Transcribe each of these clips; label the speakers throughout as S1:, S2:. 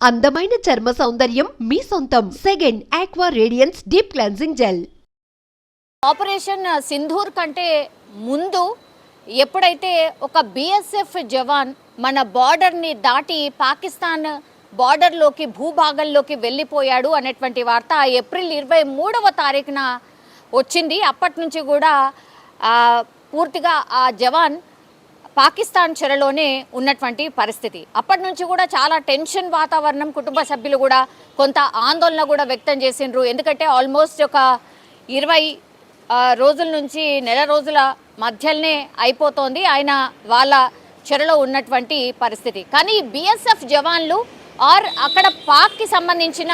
S1: అందమైన చర్మ సౌందర్యం మీ సొంతం. Second aqua radiance deep cleansing gel
S2: operation Sindoor కంటే ముందు ఎప్పుడైతే ఒక బిఎస్ఎఫ్ జవాన్ మన బార్డర్ని దాటి పాకిస్తాన్ బార్డర్లోకి భూభాగంలోకి వెళ్ళిపోయాడు అనేటువంటి వార్త ఏప్రిల్ ఇరవై మూడవ తారీఖున వచ్చింది. అప్పటి నుంచి కూడా పూర్తిగా ఆ జవాన్ పాకిస్తాన్ చెరలోనే ఉన్నటువంటి పరిస్థితి. అప్పటి నుంచి కూడా చాలా టెన్షన్ వాతావరణం కుటుంబ సభ్యులు కూడా కొంత ఆందోళన కూడా వ్యక్తం చేసిండ్రు. ఎందుకంటే ఆల్మోస్ట్ ఒక ఇరవై రోజుల నుంచి నెల రోజుల మధ్యలోనే అయిపోతోంది ఆయన వాళ్ళ చెరలో ఉన్నటువంటి పరిస్థితి. కానీ బిఎస్ఎఫ్ జవాన్లు ఆర్ అక్కడ పాక్కి సంబంధించిన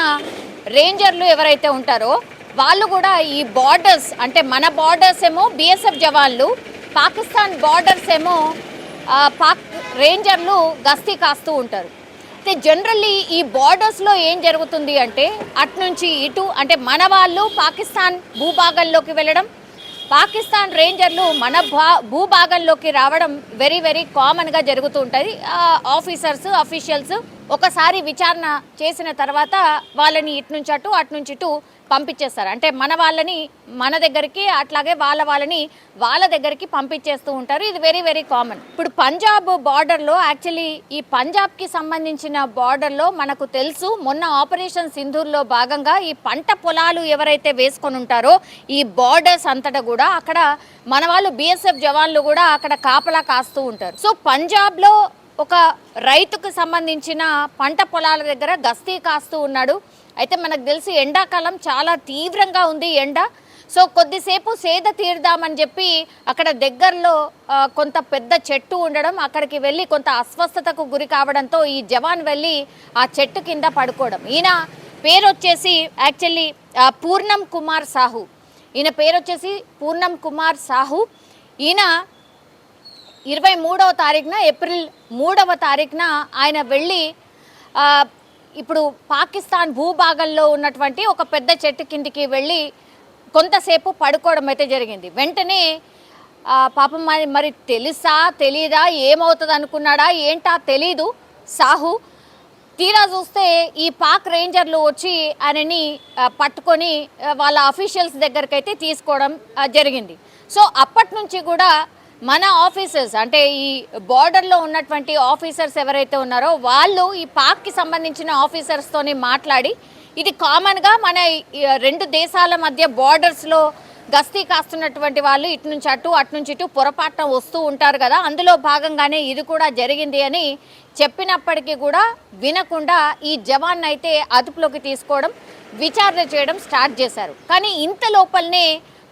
S2: రేంజర్లు ఎవరైతే ఉంటారో వాళ్ళు కూడా ఈ బార్డర్స్ అంటే మన బార్డర్స్ ఏమో బిఎస్ఎఫ్ జవాన్లు పాకిస్తాన్ బార్డర్స్ ఏమో పాక్ రేంజర్లు గస్తీ కాస్తూ ఉంటారు. అయితే జనరల్లీ ఈ బార్డర్స్లో ఏం జరుగుతుంది అంటే అటు నుంచి ఇటు అంటే మన వాళ్ళు పాకిస్తాన్ భూభాగంలోకి వెళ్ళడం పాకిస్తాన్ రేంజర్లు మన భా భూభాగంలోకి రావడం వెరీ వెరీ కామన్గా జరుగుతూ ఉంటుంది ఆఫీసర్స్ అఫీషియల్స్ ఒకసారి విచారణ చేసిన తర్వాత వాళ్ళని ఇటు నుంచి అటు అటు నుంచి ఇటు పంపించేస్తారు. అంటే మన వాళ్ళని మన దగ్గరికి అట్లాగే వాళ్ళ వాళ్ళని వాళ్ళ దగ్గరికి పంపించేస్తూ ఉంటారు. ఇది వెరీ వెరీ కామన్ ఇప్పుడు పంజాబ్ బార్డర్లో యాక్చువల్లీ ఈ పంజాబ్కి సంబంధించిన బార్డర్లో మనకు తెలుసు మొన్న ఆపరేషన్ సింధూర్లో భాగంగా ఈ పంట పొలాలు ఎవరైతే వేసుకొని ఉంటారో ఈ బార్డర్స్ అంతటా కూడా అక్కడ మన వాళ్ళు బిఎస్ఎఫ్ జవాన్లు కూడా అక్కడ కాపలా కాస్తూ ఉంటారు. సో పంజాబ్లో ఒక రైతుకు సంబంధించిన పంట పొలాల దగ్గర గస్తీ కాస్తూ ఉన్నాడు. అయితే మనకు తెలిసి ఎండాకాలం చాలా తీవ్రంగా ఉంది ఎండ. సో కొద్దిసేపు సేద తీరుదామని చెప్పి అక్కడ దగ్గరలో కొంత పెద్ద చెట్టు ఉండడం అక్కడికి వెళ్ళి కొంత అస్వస్థతకు గురి కావడంతో ఈ జవాన్ వెళ్ళి ఆ చెట్టు కింద పడుకోవడం. ఈయన పేరు వచ్చేసి యాక్చువల్లీ పూర్ణం కుమార్ సాహు. ఈయన పేరు వచ్చేసి పూర్ణం కుమార్ సాహు. ఈయన ఇరవై మూడవ తారీఖున ఏప్రిల్ మూడవ తారీఖున ఆయన వెళ్ళి ఇప్పుడు పాకిస్తాన్ భూభాగంలో ఉన్నటువంటి ఒక పెద్ద చెట్టు కిందికి వెళ్ళి కొంతసేపు పడుకోవడం అయితే జరిగింది. వెంటనే పాపం మరి మరి తెలుసా తెలీదా ఏమవుతుంది అనుకున్నాడా ఏంటా తెలీదు. సాహు తీరా చూస్తే ఈ పాక్ రేంజర్లు వచ్చి ఆయనని పట్టుకొని వాళ్ళ అఫీషియల్స్ దగ్గరకైతే తీసుకోవడం జరిగింది. సో అప్పటి నుంచి కూడా మన ఆఫీసర్స్ అంటే ఈ బార్డర్లో ఉన్నటువంటి ఆఫీసర్స్ ఎవరైతే ఉన్నారో వాళ్ళు ఈ పాక్కి సంబంధించిన ఆఫీసర్స్తోని మాట్లాడి ఇది కామన్గా మన రెండు దేశాల మధ్య బార్డర్స్లో గస్తీ కాస్తున్నటువంటి వాళ్ళు ఇటు నుంచి అటు అటు నుంచి ఇటు పొరపాటున వస్తూ ఉంటారు కదా. అందులో భాగంగానే ఇది కూడా జరిగింది అని చెప్పినప్పటికీ కూడా వినకుండా ఈ జవాన్ అయితే అదుపులోకి తీసుకోవడం విచారణ చేయడం స్టార్ట్ చేశారు. కానీ ఇంత లోపలనే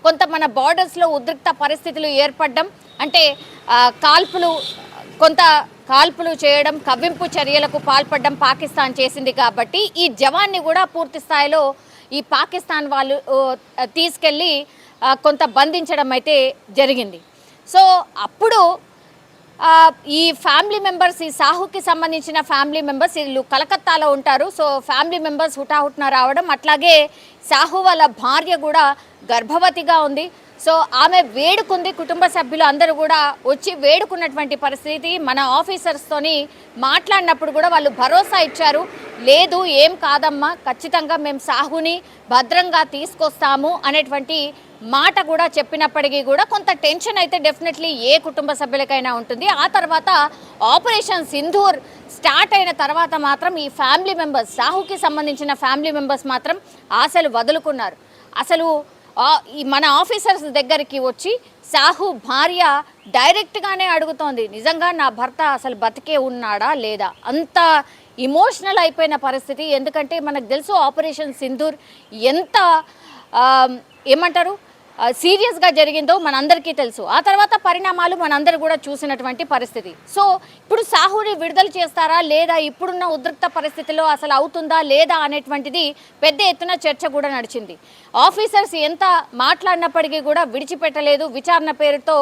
S2: కొంత మన బార్డర్స్లో ఉద్రిక్త పరిస్థితులు ఏర్పడడం అంటే కాల్పులు కొంత కాల్పులు చేయడం కవ్వింపు చర్యలకు పాల్పడడం పాకిస్తాన్ చేసింది కాబట్టి ఈ జవాన్ని కూడా పూర్తి స్థాయిలో ఈ పాకిస్తాన్ వాళ్ళు తీసుకెళ్ళి కొంత బంధించడం అయితే జరిగింది. సో అప్పుడు ఈ ఫ్యామిలీ మెంబర్స్ ఈ సాహుకి సంబంధించిన ఫ్యామిలీ మెంబర్స్ వీళ్ళు కలకత్తాలో ఉంటారు. సో ఫ్యామిలీ మెంబర్స్ హుటాహుట్న రావడం అట్లాగే సాహు వాళ్ళ భార్య కూడా గర్భవతిగా ఉంది. సో ఆమె వేడుకుంది కుటుంబ సభ్యులు అందరూ కూడా వచ్చి వేడుకున్నటువంటి పరిస్థితి. మన ఆఫీసర్స్తోని మాట్లాడినప్పుడు కూడా వాళ్ళు భరోసా ఇచ్చారు. లేదు ఏం కాదమ్మా ఖచ్చితంగా మేము సాహుని భద్రంగా తీసుకొస్తాము అనేటువంటి మాట కూడా చెప్పినప్పటికీ కూడా కొంత టెన్షన్ అయితే డెఫినెట్లీ ఏ కుటుంబ సభ్యులకైనా ఉంటుంది. ఆ తర్వాత ఆపరేషన్ సింధూర్ స్టార్ట్ అయిన తర్వాత మాత్రం ఈ ఫ్యామిలీ మెంబర్స్ సాహుకి సంబంధించిన ఫ్యామిలీ మెంబర్స్ మాత్రం ఆశలు వదులుకున్నారు. అసలు ఈ మన ఆఫీసర్స్ దగ్గరికి వచ్చి సాహు భార్య డైరెక్ట్గానే అడుగుతోంది నిజంగా నా భర్త అసలు బతికే ఉన్నాడా లేదా? అంత ఇమోషనల్ అయిపోయిన పరిస్థితి. ఎందుకంటే మనకు తెలుసు ఆపరేషన్ సింధూర్ ఎంత ఏమంటారు? సీరియస్గా జరిగిందో మనందరికీ తెలుసు. ఆ తర్వాత పరిణామాలు మనందరూ కూడా చూసినటువంటి పరిస్థితి. సో ఇప్పుడు సాహుని విడుదల చేస్తారా? లేదా ఇప్పుడున్న ఉద్రిక్త పరిస్థితిలో అసలు అవుతుందా? లేదా అనేటువంటిది పెద్ద ఎత్తున చర్చ కూడా నడిచింది. ఆఫీసర్స్ ఎంత మాట్లాడినప్పటికీ కూడా విడిచిపెట్టలేదు. విచారణ పేరుతో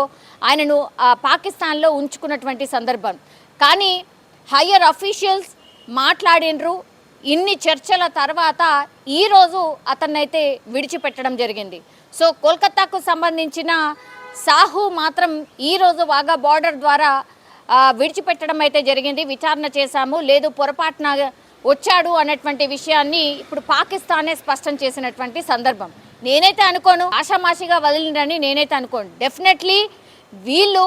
S2: ఆయనను పాకిస్తాన్లో ఉంచుకున్నటువంటి సందర్భం. కానీ హయ్యర్ అఫీషియల్స్ మాట్లాడినరు. ఇన్ని చర్చల తర్వాత ఈరోజు అతన్నైతే విడిచిపెట్టడం జరిగింది. సో కోల్కతాకు సంబంధించిన సాహు మాత్రం ఈరోజు వాగా బార్డర్ ద్వారా విడిచిపెట్టడం అయితే జరిగింది. విచారణ చేశాము. లేదు పొరపాటున వచ్చాడు అన్నటువంటి విషయాన్ని ఇప్పుడు పాకిస్తానే స్పష్టం చేసినటువంటి సందర్భం. నేనైతే అనుకోను. ఆషామాషిగా వదిలినని నేనైతే అనుకోను. డెఫినెట్లీ వీళ్ళు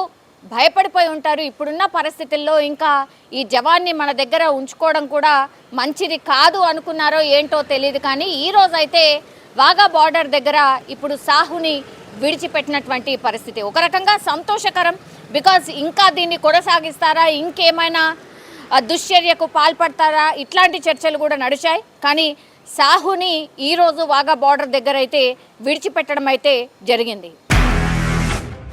S2: భయపడిపోయి ఉంటారు. ఇప్పుడున్న పరిస్థితుల్లో ఇంకా ఈ జవాన్ని మన దగ్గర ఉంచుకోవడం కూడా మంచిది కాదు అనుకున్నారో ఏంటో తెలియదు కానీ ఈ రోజైతే వాగా బార్డర్ దగ్గర ఇప్పుడు సాహుని విడిచిపెట్టినటువంటి పరిస్థితి. ఒక రకంగా సంతోషకరం. బికాజ్ ఇంకా దీన్ని కొనసాగిస్తారా? ఇంకేమైనా దుశ్చర్యకు పాల్పడతారా? ఇట్లాంటి చర్చలు కూడా నడిచాయి. కానీ సాహుని ఈరోజు వాగా బార్డర్ దగ్గర అయితే విడిచిపెట్టడం అయితే జరిగింది.